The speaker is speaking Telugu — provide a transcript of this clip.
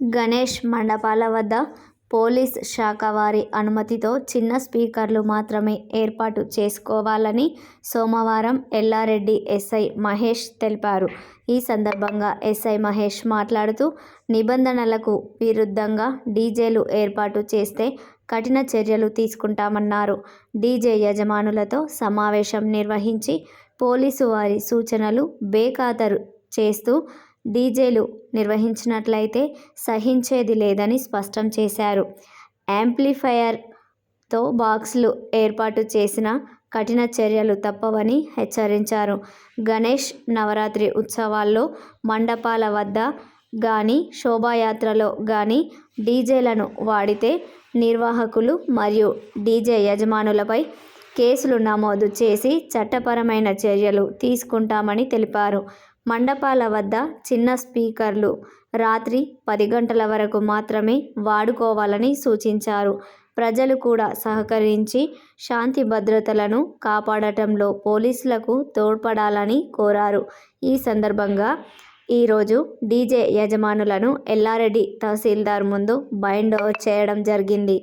గణేష్ మండపాల వద్ద పోలీస్ శాఖ వారి అనుమతితో చిన్న స్పీకర్లు మాత్రమే ఏర్పాటు చేసుకోవాలని సోమవారం ఎల్లారెడ్డి ఎస్ఐ మహేష్ తెలిపారు. ఈ సందర్భంగా ఎస్ఐ మహేష్ మాట్లాడుతూ నిబంధనలకు విరుద్ధంగా డీజేలు ఏర్పాటు చేస్తే కఠిన చర్యలు తీసుకుంటామన్నారు. డీజే యజమానులతో సమావేశం నిర్వహించి పోలీసు వారి సూచనలు బేఖాతరు చేస్తూ డీజేలు నిర్వహించినట్లయితే సహించేది లేదని స్పష్టం చేశారు. యాంప్లిఫైయర్తో బాక్సులు ఏర్పాటు చేసిన కఠిన చర్యలు తప్పవని హెచ్చరించారు. గణేష్ నవరాత్రి ఉత్సవాల్లో మండపాల వద్ద కానీ శోభాయాత్రలో కానీ డీజేలను వాడితే నిర్వాహకులు మరియు డీజే యజమానులపై కేసులు నమోదు చేసి చట్టపరమైన చర్యలు తీసుకుంటామని తెలిపారు. మండపాల వద్ద చిన్న స్పీకర్లు రాత్రి పది గంటల వరకు మాత్రమే వాడుకోవాలని సూచించారు. ప్రజలు కూడా సహకరించి శాంతి భద్రతలను కాపాడటంలో పోలీసులకు తోడ్పడాలని కోరారు. ఈ సందర్భంగా ఈరోజు డీజే యజమానులను ఎల్లారెడ్డి తహసీల్దార్ ముందు బైండ్ చేయడం జరిగింది.